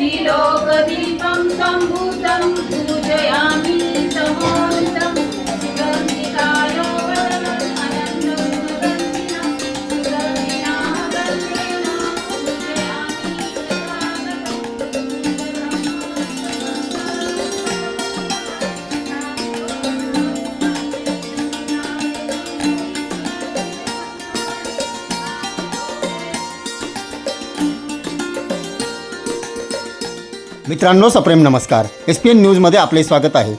శ్రీలోక దీపంతో मित्रांनो सप्रेम नमस्कार. एस पी एन न्यूजमध्ये आपले स्वागत आहे.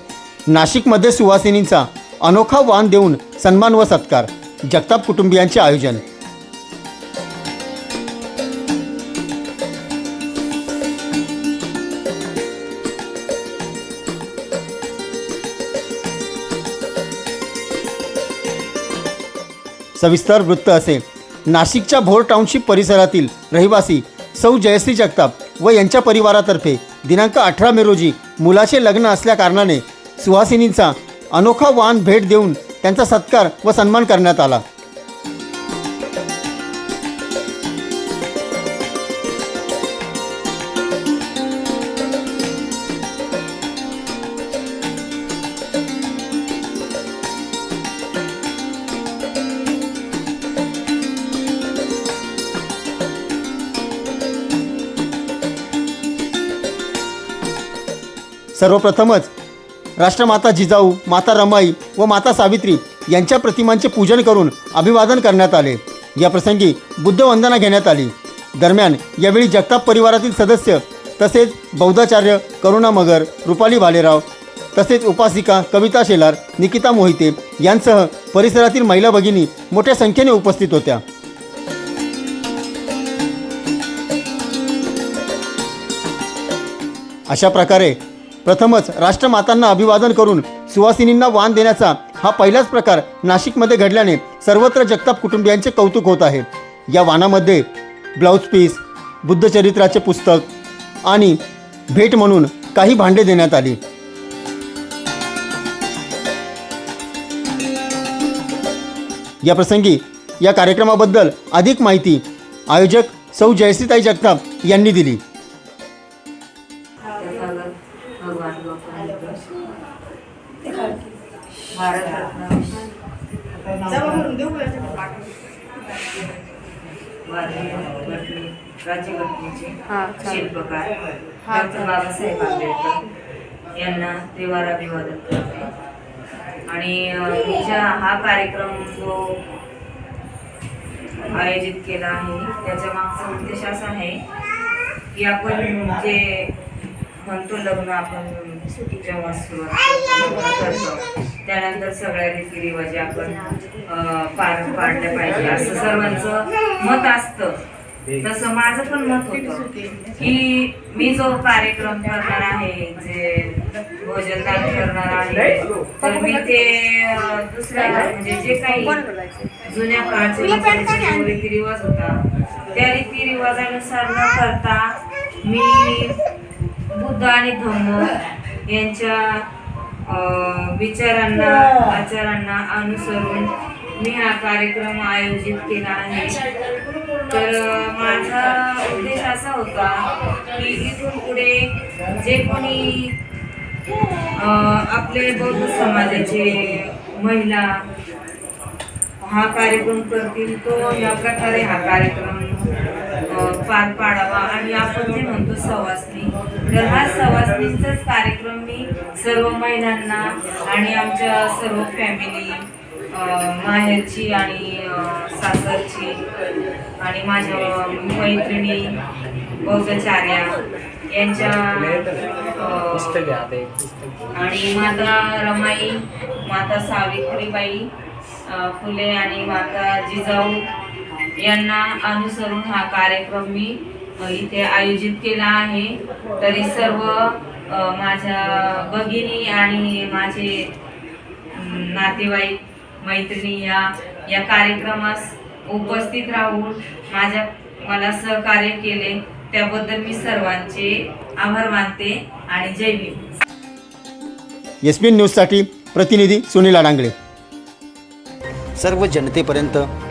नाशिकमध्ये सुवासिनींचा अनोखा वाण देऊन सन्मान व सत्कार. जगताप कुटुंबियांचे आयोजन. सविस्तर वृत्त असे. नाशिकच्या भोर टाउनशिप परिसरातील रहिवासी सौ जयश्री जगताप व यांच्या परिवारातर्फे दिनांक अठरा मे रोजी मुलाचे लग्न असल्याकारणाने सुहासिनींचा अनोखा वाहन भेट देऊन त्यांचा सत्कार व सन्मान करण्यात आला. सर्वप्रथमच राष्ट्रमाता जिजाऊ माता रमाई व माता सावित्री यांच्या प्रतिमांचे पूजन करून अभिवादन करण्यात आले. या प्रसंगी बुद्धवंदना घेण्यात आली. दरम्यान यावेळी जगताप परिवारातील सदस्य तसेच बौद्धाचार्य करुणा मगर रुपाली भालेराव तसेच उपासिका कविता शेलार निकिता मोहिते यांसह परिसरातील महिला भगिनी मोठ्या संख्येने उपस्थित होत्या. अशा प्रकारे प्रथमच राष्ट्रमातांना अभिवादन करून सुवासिनींना वाण देण्याचा हा पहिलाच प्रकार नाशिकमध्ये घडल्याने सर्वत्र जगताप कुटुंबियांचे कौतुक होत आहे. या वाणामध्ये ब्लाऊज पीस बुद्धचरित्राचे पुस्तक आणि भेट म्हणून काही भांडे देण्यात आली. या प्रसंगी या कार्यक्रमाबद्दल अधिक माहिती आयोजक सौ जयश्रीताई जगताप यांनी दिली. भगवान गौतम भारतरत्न राज्यघटनेचे शिल्पकार डॉक्टर बाबासाहेब आंबेडकर यांना त्रिवार अभिवादन करते आणि तुमच्या हा कार्यक्रम जो आयोजित केला आहे त्याच्या मागचा उद्देश असा आहे की आपण जे म्हणतो लग्न आपण जेव्हा सुरुवात करतो. त्यानंतर सगळ्या रीतिरिवाजी आपण पार पाडल्या पाहिजे. असं सर्वांचं मत असतं. तसं माझं पण मत होतं. की मी जो कार्यक्रम करणार आहे जे भोजनदान करणार आहे तर मी ते दुसऱ्या म्हणजे जे काही जुन्या काळचे रीतिरिवाज होता त्या रीतिरिवाजानुसार न करता मी बुद्ध आणि धम्म यांच्या विचारांना आचारांना अनुसरून मी हा कार्यक्रम आयोजित केला आहे. तर माझा उद्देश असा होता की इथून पुढे जे कोणी आपले बौद्ध समाजाचे महिला हा कार्यक्रम करतील तो या प्रकारे हा कार्यक्रम पार पाडावा आणि आपण जे म्हणतो सवासनी तर हा सवासनींचाच कार्यक्रम मी सर्व महिलांना आणि आमच्या सर्व फॅमिली माहेरची आणि सासरची आणि माझ्या मैत्रिणी बौद्धाचार्या यांच्या आणि माता रमाई माता सावित्रीबाई फुले आणि माता जिजाऊ यांना अनुसरून हा कार्यक्रम मी इथे आयोजित केला आहे. तरी सर्व माझ्या भगिनी आणि माझे नातेवाईक मैत्रिणी या या कार्यक्रमास उपस्थित राहून माझ्या मला सहकार्य केले. त्याबद्दल मी सर्वांचे आभार मानते आणि जय भीम. एस पी न्यूजसाठी प्रतिनिधी सुनील अडांगळे सर्व जनतेपर्यंत